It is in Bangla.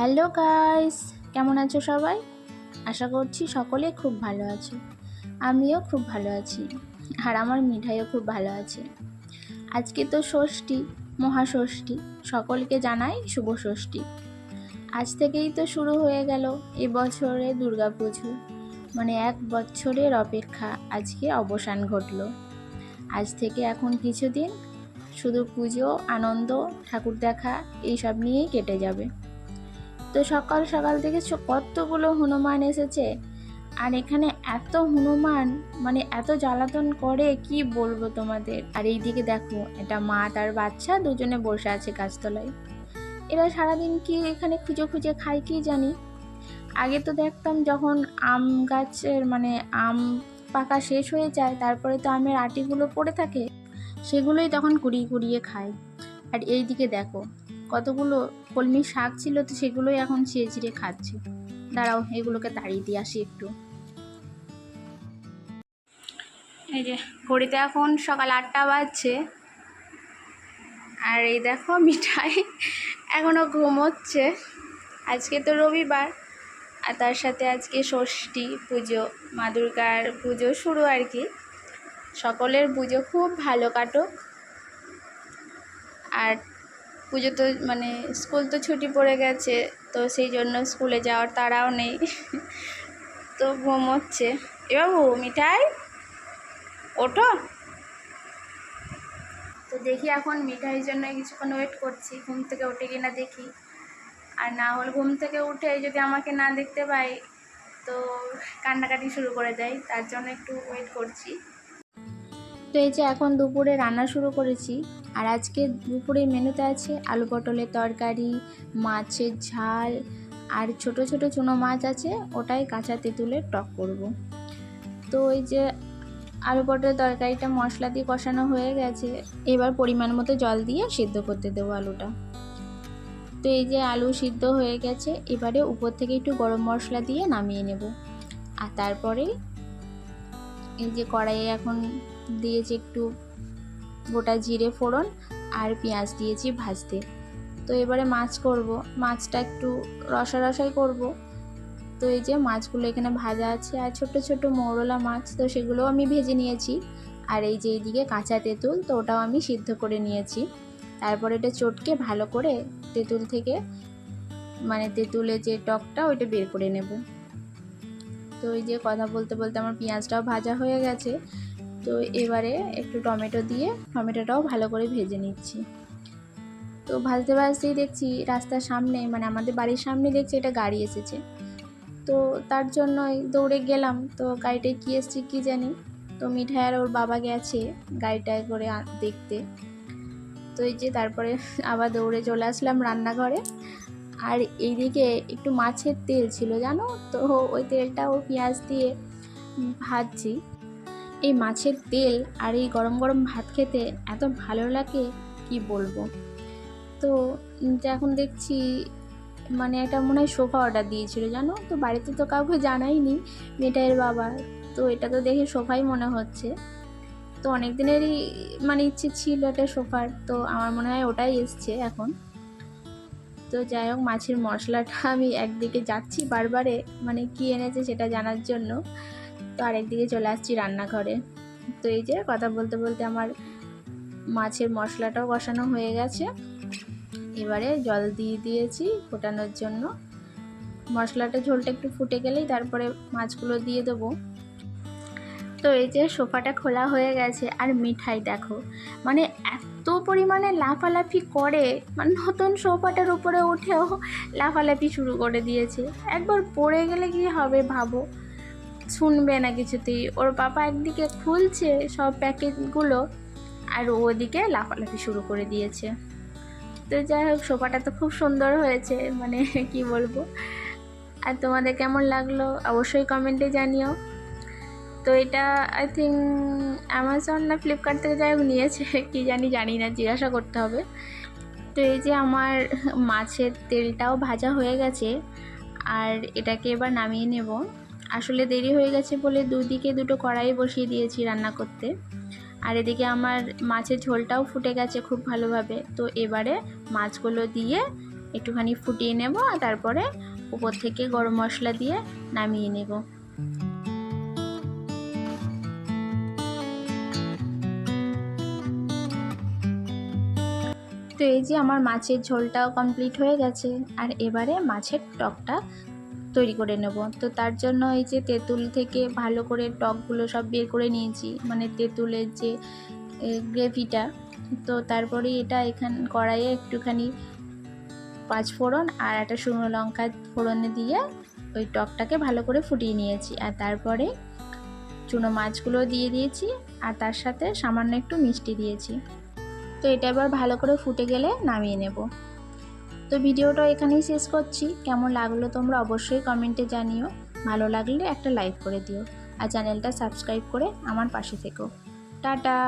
হ্যালো গাইস, কেমন আছো সবাই? আশা করছি সকলে খুব ভালো আছো। আমিও খুব ভালো আছি, আর আমার মিঠাইও খুব ভালো আছে। আজকে তো ষষ্ঠী মহাষষ্ঠী সকলকে জানাই শুভ ষষ্ঠী। আজ থেকেই তো শুরু হয়ে গেল এবছরে দুর্গা পুজো মানে এক বছরের অপেক্ষা আজকে অবসান ঘটলো। আজ থেকে এখন কিছুদিন শুধু পুজো, আনন্দ, ঠাকুর দেখা, এইসব নিয়েই কেটে যাবে। তো সকাল সকাল থেকে ছ- কতগুলো হনুমান এসেছে? আর এখানে এত হনুমান মানে এত জ্বালাতন করে, কি বলব তোমাদের? আর এইদিকে দেখো, এটা মা তার বাচ্চা, দুজনে বসে আছে গাছতলায়। এরা সারাদিন কি এখানে খুঁজে খুঁজে খায় কি জানি? আগে তো দেখতাম যখন আম গাছের মানে আম পাকা শেষ হয়ে যায়, তারপরে তো আমের আটিগুলো পড়ে থাকে, সেগুলোই তখন কুড়িয়ে কুড়িয়ে খায়। আর এইদিকে দেখো কতগুলো কলমি শাক ছিল তো সেগুলোই এখন ছিঁড়ে ছিঁড়ে খাচ্ছে। দাঁড়াও, এগুলোকে তাড়িয়ে দিয়ে আসি একটু। এই যে, ঘড়িতে এখন সকাল আটটা বাজছে। আর এই দেখো, মিঠাই এখনও ঘুমোচ্ছে। আজকে তো রবিবার, আর তার সাথে আজকে ষষ্ঠী পুজো, মা দুর্গার পুজো শুরু আর কি। সকলের পুজো খুব ভালো কাটুক। আর পুজো তো মানে স্কুল তো ছুটি পড়ে গেছে, তো সেই জন্য স্কুলে যাওয়ার তাড়াও নেই। তো ঘুমোচ্ছে এ বাবু, মিঠাই? ওঠো। তো দেখি এখন মিঠাইয়ের জন্য কিছুক্ষণ ওয়েট করছি, ঘুম থেকে উঠে কিনা দেখি। আর না হলে ঘুম থেকে উঠে যদি আমাকে না দেখতে পাই, তো কান্নাকাটি শুরু করে দেয়, তার জন্য একটু ওয়েট করছি। তো এই যে এখন দুপুরে রান্না শুরু করেছি, আর আজকে দুপুরে মেনুতে আছে আলু পটলের তরকারি, মাছের ঝাল, আর ছোট ছোট চুনো মাছ আছে, ওটাই কাঁচা তেঁতুলের টক করব। তো ওই যে আলু পটলের তরকারিটা মশলা দিয়ে কষানো হয়ে গেছে, এবার পরিমাণ মতো জল দিয়ে সিদ্ধ করতে দেবো আলুটা। তো এই যে আলু সিদ্ধ হয়ে গেছে, এবারে উপর থেকে একটু গরম মশলা দিয়ে নামিয়ে নেব। আর তারপরে এই যে কড়াইয়ে এখন দিয়েছি একটু গোটা জিরে ফোড়ন আর পেঁয়াজ দিয়েছি ভাজতে। তো এবারে মাছ করব। মাছটা একটু রসা রসাই করব। তো এই যে মাছগুলো এখানে ভাজা আছে আর ছোট ছোট মৌরলা মাছ, তো সেগুলোও আমি ভেজে নিয়েছি। আর এই যে এইদিকে কাঁচা তেঁতুল, তো ওটাও আমি সিদ্ধ করে নিয়েছি। তারপরে এটা চটকে ভালো করে তেঁতুল থেকে মানে তেঁতুলের যে টকটা, ওইটা বের করে নেব। তো এই যে কথা বলতে বলতে আমার পেঁয়াজটাও ভাজা হয়ে গেছে। তো এবারে একটু টমেটো দিয়ে টমেটোটাও ভালো করে ভেজে নিচ্ছি। তো ভাজতে ভাজতেই দেখছি রাস্তার সামনে মানে আমাদের বাড়ির সামনে দেখছি এটা গাড়ি এসেছে। তো তার জন্যই দৌড়ে গেলাম। তো গাড়িটায় কী এসছে কী জানি? তো মিঠাই আর ওর বাবা গেছে গাড়িটায় করে দেখতে। তো এই যে তারপরে আবার দৌড়ে চলে আসলাম রান্নাঘরে। আর এইদিকে একটু মাছের তেল ছিল জানো? তো ওই তেলটা ও পেঁয়াজ দিয়ে ভাজছি। এই মাছের তেল আর এই গরম গরম ভাত খেতে এত ভালো লাগে, কি বলব? তো এখন দেখছি মানে একটা মনে হয় সোফা অর্ডার দিয়েছিল, জানো? তো বাড়িতে তো কাউকে জানাইনি মেয়েটাইয়ের বাবা। তো এটা তো দেখে সোফাই মনে হচ্ছে। তো অনেক দিনেরই মানে ইচ্ছে ছিল একটা সোফার, তো আমার মনে হয় ওটাই এসছে এখন। তো যাই হোক, মাছের মশলাটা আমি একদিকে যাচ্ছি বারবারে মানে কি এনেছে সেটা জানার জন্য। তো আরেকদিকে চলে আসছি রান্নাঘরে। তো এই যে কথা বলতে বলতে আমার মাছের মশলাটাও কষানো হয়ে গেছে। এবারে জল দিয়ে দিয়েছি ফোটানোর জন্য। মশলাটা ঝোলটা একটু ফুটে গেলেই তারপরে মাছগুলো দিয়ে দেবো। তো এই যে সোফাটা খোলা হয়ে গেছে আর মিঠাই দেখো মানে এত পরিমাণে লাফালাফি করে মানে নতুন সোফাটার উপরে উঠেও লাফালাফি শুরু করে দিয়েছে। একবার পড়ে গেলে কি হবে ভাবো? শুনবে না কিছুতেই। ওর বাবা একদিকে খুলছে সব প্যাকেটগুলো আর ওদিকে লাফালাফি শুরু করে দিয়েছে। তো যাই হোক, সোফাটা তো খুব সুন্দর হয়েছে মানে কি বলব। আর তোমাদের কেমন লাগল অবশ্যই কমেন্টে জানিও। তো এটা আই থিঙ্ক অ্যামাজন না ফ্লিপকার্ট থেকে যাই নিয়েছে, কি জানি জানি না, জিজ্ঞাসা করতে হবে। তো এই যে আমার মাছের তেলটাও ভাজা হয়ে গেছে, আর এটাকে এবার নামিয়ে নেব। আসলে দেরি হয়ে গেছে বলে দুদিকে দুটো কড়াই বসিয়ে দিয়েছি রান্না করতে। আর এদিকে আমার মাছের ঝোলটাও ফুটে গেছে খুব ভালোভাবে। তো এবারে মাছগুলো দিয়ে একটুখানি ফুটিয়ে নেব আর তারপরে উপর থেকে গরম মশলা দিয়ে নামিয়ে নেব। তো এই যে আমার মাছের ঝোলটাও কমপ্লিট হয়ে গেছে। আর এবারে মাছের টকটা তৈরি করে নেব। তো তার জন্য এই যে তেঁতুল থেকে ভালো করে টকগুলো সব বের করে নিয়েছি। মানে তেঁতুলের যে গ্রেভিটা। তো তারপরে এটা এখান, কড়াইয়ে একটুখানি পাঁচ ফোড়ন আর একটা শুকনো লঙ্কা ফোড়নে দিয়ে ওই টকটাকে ভালো করে ফুটিয়ে নিয়েছি। আর তারপরে চুনো মাছগুলো দিয়ে দিয়েছি আর তার সাথে সামান্য একটু মিষ্টি দিয়েছি। তো এটা এবার ভালো করে ফুটে গেলে নামিয়ে নেব। তো ভিডিওটা এখানেই শেষ করছি। কেমন লাগল তোমরা অবশ্যই কমেন্টে জানিও। ভালো লাগলে একটা লাইক করে দিও। আর চ্যানেলটা সাবস্ক্রাইব করে আমার পাশে থেকো। টাটা!